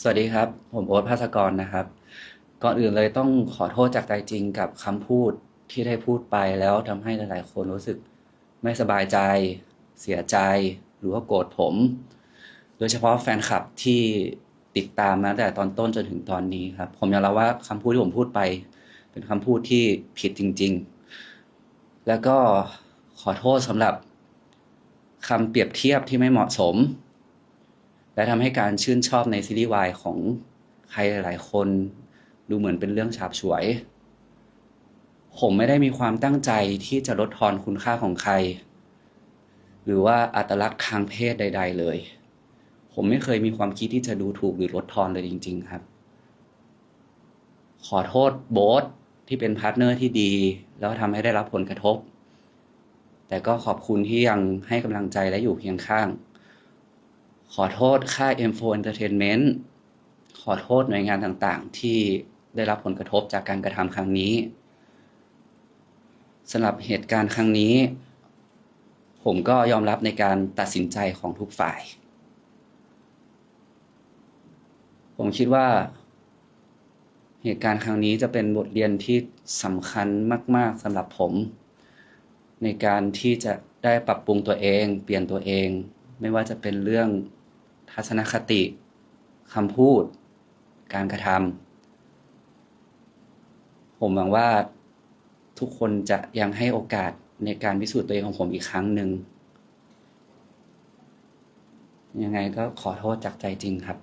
สวัสดีครับ ผมโอ๊ตภาสกรนะครับ ก่อนอื่นเลยต้องขอโทษจากใจจริงกับคำพูดที่ได้พูดไปแล้วทำให้หลาย ๆ คนรู้สึกไม่สบายใจ เสียใจ หรือว่าโกรธผม โดยเฉพาะแฟนคลับที่ติดตามมาตั้งแต่ตอนต้นจนถึงตอนนี้ครับ ผมยอมรับว่าคำพูดที่ผมพูดไป เป็นคำพูดที่ผิดจริง ๆ แล้วก็ขอโทษสำหรับคำเปรียบเทียบที่ไม่เหมาะสม และทำให้การชื่นชอบในซีรีส์วายของใครหลายๆ คนดูเหมือนเป็นเรื่องฉาบฉวย ผมไม่ได้มีความตั้งใจที่จะลดทอนคุณค่าของใคร หรือว่าอัตลักษณ์ทางเพศใด ๆ เลย ผมไม่เคยมีความคิดที่จะดูถูกหรือลดทอนเลยจริง ๆ ครับ ขอโทษโบ๊ทที่เป็นพาร์ทเนอร์ที่ดี แล้วทำให้ได้รับผลกระทบ แต่ก็ขอบคุณที่ยังให้กำลังใจและอยู่เคียงข้าง ขอโทษค่าย M4 Entertainment ขอโทษหน่วยงานต่างๆ ที่ได้รับผลกระทบจากการกระทำครั้งนี้สำหรับเหตุการณ์ครั้งนี้ ผมก็ยอมรับในการตัดสินใจของทุกฝ่าย ผมคิดว่า เหตุการณ์ครั้งนี้จะเป็นบทเรียนที่สำคัญมาก ๆสำหรับผม ในการที่จะได้ปรับปรุงตัวเอง เปลี่ยนตัวเอง ไม่ว่าจะเป็นเรื่องทัศนคติคำพูด การกระทำผมหวังว่าทุกคนจะยังให้โอกาสในการพิสูจน์ตัวเองของผมอีกครั้งหนึ่งยังไงก็ขอโทษจากใจจริงครับ